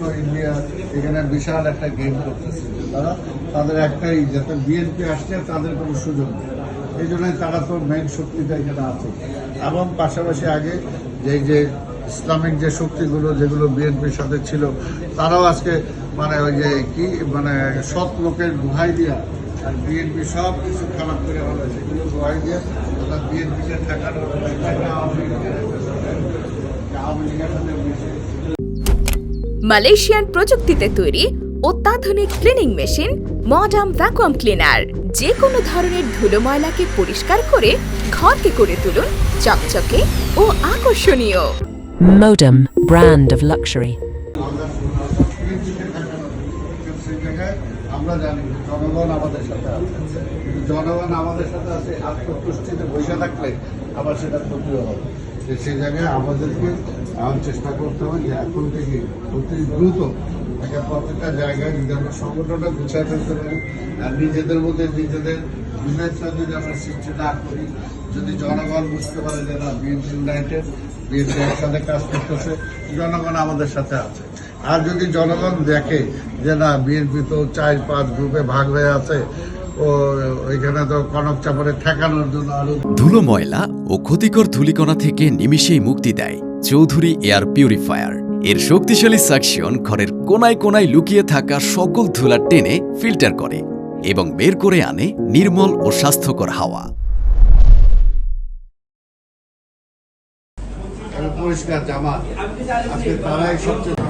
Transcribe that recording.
যুক্তরাষ্ট্র ইন্ডিয়া এখানে বিশাল একটা গেম করতেছে। তারা তাদের একটাই, যাতে বিএনপি আসলে তাদের কোনো সুযোগ নেই। এই জন্যই তারা তো মেন শক্তিটা এখানে আছে। এবং পাশাপাশি আগে যে যে ইসলামিক যে শক্তিগুলো, যেগুলো বিএনপির সাথে ছিল, তারাও আজকে মানে ওই যে কি মানে সৎ লোকের গুহাই দিয়া আর বিএনপি সব কিছু খারাপ করে হলো সেগুলো গুহাই দিয়ে ঠেকানোর একটা আওয়ামী লীগের আওয়ামী লীগের মালয়েশিয়ান প্রযুক্তিতে তৈরি অত্যাধুনিক cleaning machine modern vacuum cleaner যে কোনো ধরনের ধুলো ময়লাকে পরিষ্কার করে ঘরকে করে তুলুন চকচকে ও আকর্ষণীয়। Modem, brand of luxury. আমরা জানি জনগণ আমাদের সাথে আছে। জনগণ আমাদের সাথে আছে আত্মতুষ্টিতে বসে থাকলে আবার সেটা ক্ষতিও হবে। সেই জায়গায় আমাদেরকে এখন চেষ্টা করতে হবে যে এখন থেকে অতি দ্রুত একটা প্রত্যেকটা জায়গায় যদি আমরা সংগঠনটা গুছিয়ে ফেলতে পারি, আর নিজেদের মধ্যে নিজেদের বিনয়টা যদি আমরা সৃষ্টি না করি, যদি জনগণ বুঝতে পারে যে না, বিএনপি ইউনাইটেড বিএনপি একসাথে কাজ করতেছে, জনগণ আমাদের সাথে আছে। আর যদি জনগণ দেখে যে না বিএনপি তো চার পাঁচ গ্রুপে ভাগ হয়ে আছে ও ওইখানে তো কনক চাপড়ে ঠেকানোর জন্য আরও ধুলো ময়লা ও ক্ষতিকর ধূলিকণা থেকে নিমিষেই মুক্তি দেয় চৌধুরী এয়ার পিউরিফায়ার। এর শক্তিশালী সাকশন ঘরের কোনায় কোনায় লুকিয়ে থাকা সকল ধুলা টেনে ফিল্টার করে এবং বের করে আনে নির্মল ও স্বাস্থ্যকর হাওয়া। পরিষ্কার জামা। আজকে তারাই সবচেয়ে আজকে তারপরে